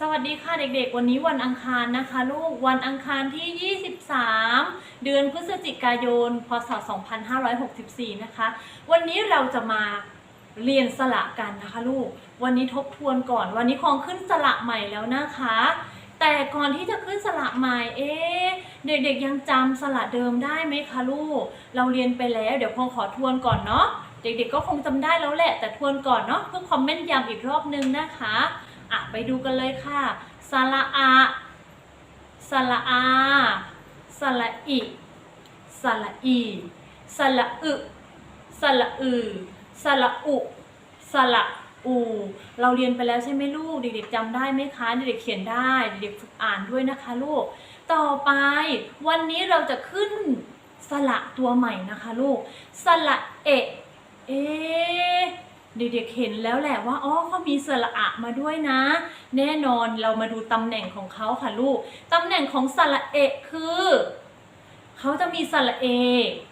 สวัสดีค่ะเด็กๆ วันนี้วันอังคารนะคะลูกวันอังคารที่ 23 เดือนพฤศจิกายน พศ 2564 นะคะ วันนี้เราจะมาเรียนสระกันนะคะลูก วันนี้ทบทวนก่อน วันนี้คองขึ้นสระใหม่แล้วนะคะ แต่ก่อนที่จะขึ้นสระใหม่เอ๊ะเด็กๆยังจำสระเดิมได้ไหมคะลูก เราเรียนไปแล้ว เดี๋ยวคองขอทวนก่อนเนาะเด็กๆก็คงจำได้แล้วแหละแต่ทวนก่อนเนาะเพื่อคอมเมนต์ย้ำอีกรอบนึงนะคะ อะไปดูกันเลยค่ะสระอาสระอาสระอิสระอีสระอึสระอือสระอุสระอู เราเรียนไปแล้วใช่ไหมลูก เด็กๆจำได้ไหมคะ เด็กๆเขียนได้ เด็กๆฝึกอ่านด้วยนะคะลูก ต่อไป วันนี้เราจะขึ้นสระตัวใหม่นะคะลูก สระเอะ เอ เด็กๆเห็นแล้วแหละว่าอ๋อเขามีสระอะมาด้วยนะ แน่นอนเรามาดูตำแหน่งของเขาค่ะลูกตำแหน่งของสระเอะคือเขาจะมีสระเอ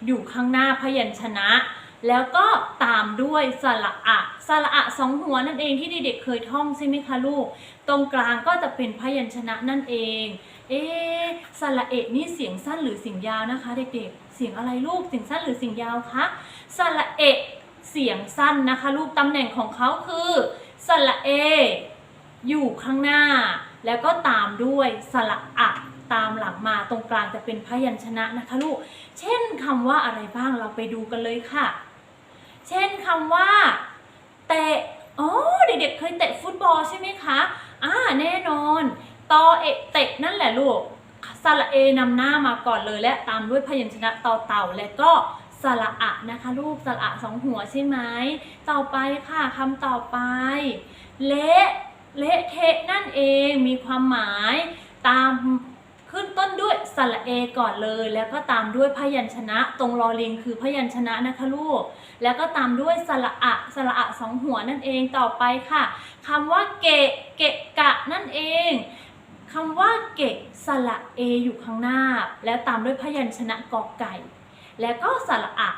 อยู่ข้างหน้าพยัญชนะ แล้วก็ตามด้วยสระอะสระอะสองหัวนั่นเองที่เด็กๆเคยท่องใช่ไหมคะลูก ตรงกลางก็จะเป็นพยัญชนะนั่นเอง เอ๊สระเอะนี่เสียงสั้นหรือเสียงยาวนะคะ เด็กๆ เสียงอะไรลูกเสียงสั้นหรือเสียงยาวคะสระเอะ เสียงสั้นนะคะลูกตำแหน่งของเขาคือสระเอ อยู่ข้างหน้า แล้วก็ตามด้วยสระอะตามหลังมาตรงกลางจะเป็นพยัญชนะนะคะลูก เช่นคำว่าอะไรบ้างเราไปดูกันเลยค่ะ เช่นคำว่า เตะอ๋อเด็กๆเคยเตะฟุตบอลใช่ไหมคะอ่าแน่นอนตอเอะเตะนั่นแหละลูกสระเอนำหน้ามาก่อนเลยและตามด้วยพยัญชนะต่อเต่าและก็ สระอะนะคะลูกสระอะสองหัวใช่ไหมต่อไปค่ะคำต่อไป เละเละเทะนั่นเองมีความหมายตามขึ้นต้นด้วยสระเอก่อนเลย แล้วก็ตามด้วยพยัญชนะ ตรงรอลิงคือพยัญชนะนะคะลูก แล้วก็ตามด้วยสระอะสระอะสองหัวนั่นเองต่อไปค่ะคำว่าเกะเกะกะนั่นเองคำว่าเกะสระเออยู่ข้างหน้า แล้วตามด้วยพยัญชนะกอไก่ แล้วก็สระอะ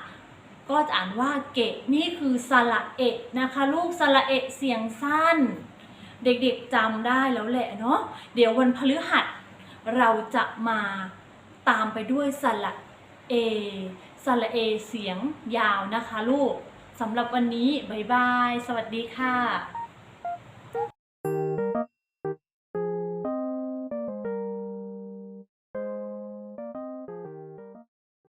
ก็จะอ่านว่าเกะนี่คือสระเอะนะคะลูกสระเอะเสียงสั้น เด็กๆจำได้แล้วแหละเนาะเดี๋ยววันพฤหัสเราจะมาตามไปด้วยสระเอสระเอเสียงยาวนะคะลูกสำหรับวันนี้ บ๊ายบาย สวัสดีค่ะ